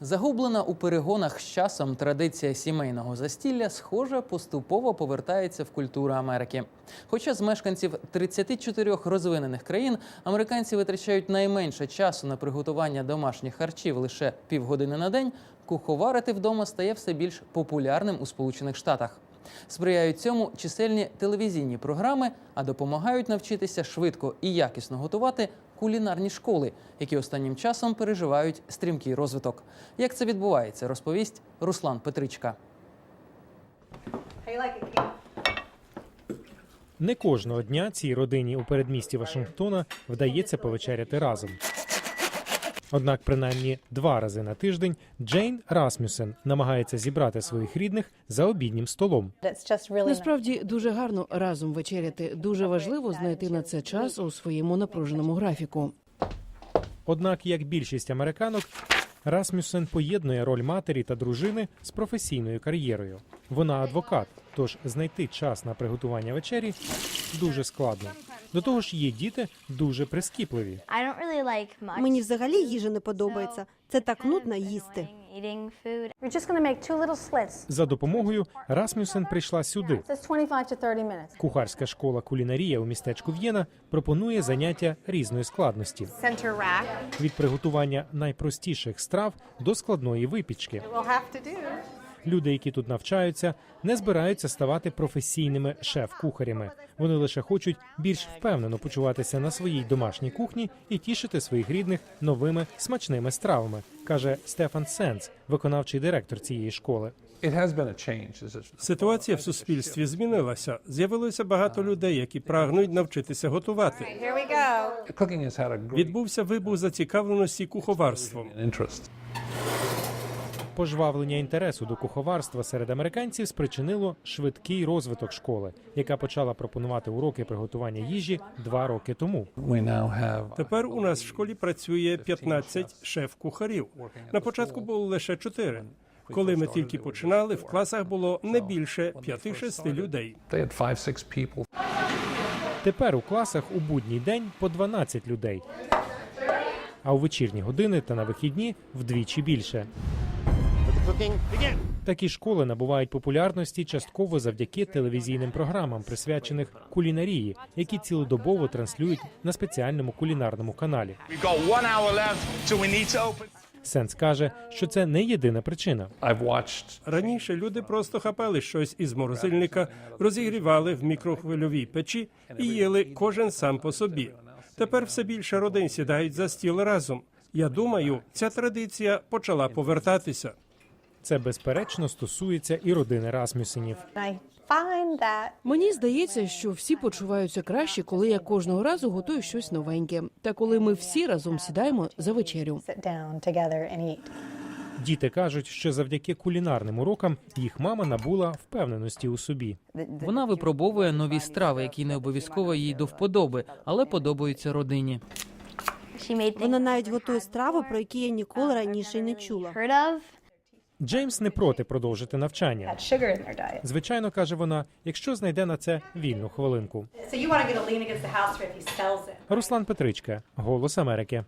Загублена у перегонах з часом традиція сімейного застілля, схоже, поступово повертається в культуру Америки. Хоча з мешканців 34 розвинених країн американці витрачають найменше часу на приготування домашніх харчів лише півгодини на день, куховарити вдома стає все більш популярним у Сполучених Штатах. Сприяють цьому чисельні телевізійні програми, а допомагають навчитися швидко і якісно готувати кулінарні школи, які останнім часом переживають стрімкий розвиток. Як це відбувається, розповість Руслан Петричка. Не кожного дня цій родині у передмісті Вашингтона вдається повечеряти разом. Однак, принаймні два рази на тиждень Джейн Расмюсен намагається зібрати своїх рідних за обіднім столом. Насправді дуже гарно разом вечеряти. Дуже важливо знайти на це час у своєму напруженому графіку. Однак, як більшість американок, Расмюсен поєднує роль матері та дружини з професійною кар'єрою. Вона адвокат, тож знайти час на приготування вечері дуже складно. До того ж, її діти дуже прискіпливі. Мені взагалі їжа не подобається. Це так нудно їсти. За допомогою Расмюсен прийшла сюди. It's 25 to 30 minutes. Кухарська школа кулінарія у містечку В'єна пропонує заняття різної складності від приготування найпростіших страв до складної випічки. Люди, які тут навчаються, не збираються ставати професійними шеф-кухарями. Вони лише хочуть більш впевнено почуватися на своїй домашній кухні і тішити своїх рідних новими смачними стравами, каже Стефан Сенс, виконавчий директор цієї школи. Ситуація в суспільстві змінилася. З'явилося багато людей, які прагнуть навчитися готувати. Відбувся вибух зацікавленості куховарством. Пожвавлення інтересу до куховарства серед американців спричинило швидкий розвиток школи, яка почала пропонувати уроки приготування їжі два роки тому. Тепер у нас в школі працює 15 шеф-кухарів. На початку було лише 4. Коли ми тільки починали, в класах було не більше 5-6 людей. Тепер у класах у будній день по 12 людей, а у вечірні години та на вихідні вдвічі більше. Такі школи набувають популярності частково завдяки телевізійним програмам, присвячених кулінарії, які цілодобово транслюють на спеціальному кулінарному каналі. Сенс каже, що це не єдина причина. Раніше люди просто хапали щось із морозильника, розігрівали в мікрохвильовій печі і їли кожен сам по собі. Тепер все більше родин сідають за стіл разом. Я думаю, ця традиція почала повертатися. Це безперечно стосується і родини Расмюсенів. I Мені здається, що всі почуваються краще, коли я кожного разу готую щось новеньке, та коли ми всі разом сідаємо за вечерю. Діти кажуть, що завдяки кулінарним урокам їх мама набула впевненості у собі. Вона випробовує нові страви, які не обов'язково їй до вподоби, але подобаються родині. Вона навіть готує страви, про які я ніколи раніше не чула. Джеймс не проти продовжити навчання. Звичайно, каже вона, якщо знайде на це вільну хвилинку. Руслан Петричка, Голос Америки.